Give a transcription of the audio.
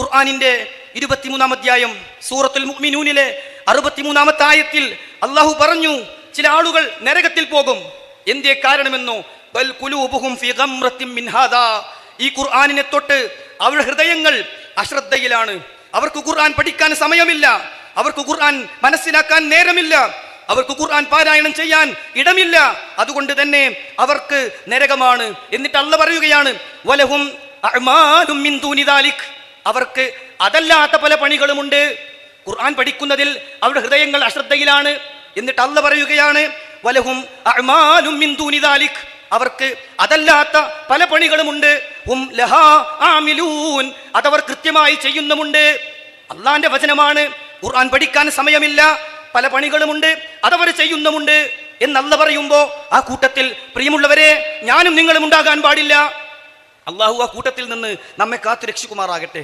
ഖുർആാനിന്റെ ഇരുപത്തിമൂന്നാം അധ്യായം സൂറത്തുൽ മുഅ്മിനൂനിലെ അറുപത്തിമൂന്നാമത്തെ ആയത്തിൽ അള്ളാഹു പറഞ്ഞു ചില ആളുകൾ നരകത്തിൽ പോകും. എന്തേ കാരണമെന്നോ? ബൽ ഫി മിൻ ഹാദാ. ഈ ഖുർആാനിനെ തൊട്ട് അവരുടെ ഹൃദയങ്ങൾ അശ്രദ്ധയിലാണ്. അവർക്ക് ഖുർആൻ പഠിക്കാൻ സമയമില്ല. അവർക്ക് ഖുർആൻ മനസ്സിലാക്കാൻ നേരമില്ല. അവർക്ക് ഖുർആൻ പാരായണം ചെയ്യാൻ ഇടമില്ല. അതുകൊണ്ട് തന്നെ അവർക്ക് നരകമാണ്. എന്നിട്ട് അള്ള പറയുകയാണ് വലഹും മിൻ ദൂനി. അവർക്ക് അതല്ലാത്ത പല പണികളുമുണ്ട്. ഖുർആൻ പഠിക്കുന്നതിൽ അവരുടെ ഹൃദയങ്ങൾ അശ്രദ്ധയിലാണ്. എന്നിട്ട് അല്ല പറയുകയാണ് വലഹും. അവർക്ക് അതല്ലാത്ത പല പണികളുമുണ്ട്. അതവർ കൃത്യമായി ചെയ്യുന്നുമുണ്ട്. അള്ളാന്റെ വചനമാണ് ഖുർആൻ പഠിക്കാൻ സമയമില്ല. പല പണികളുമുണ്ട് അതവർ ചെയ്യുന്നുമുണ്ട്. എന്നല്ല പറയുമ്പോ ആ കൂട്ടത്തിൽ പ്രിയമുള്ളവരെ ഞാനും നിങ്ങളും ഉണ്ടാകാൻ പാടില്ല. അള്ളാഹു ആ കൂട്ടത്തിൽ നിന്ന് നമ്മെ കാത്തു രക്ഷിക്കുമാറാകട്ടെ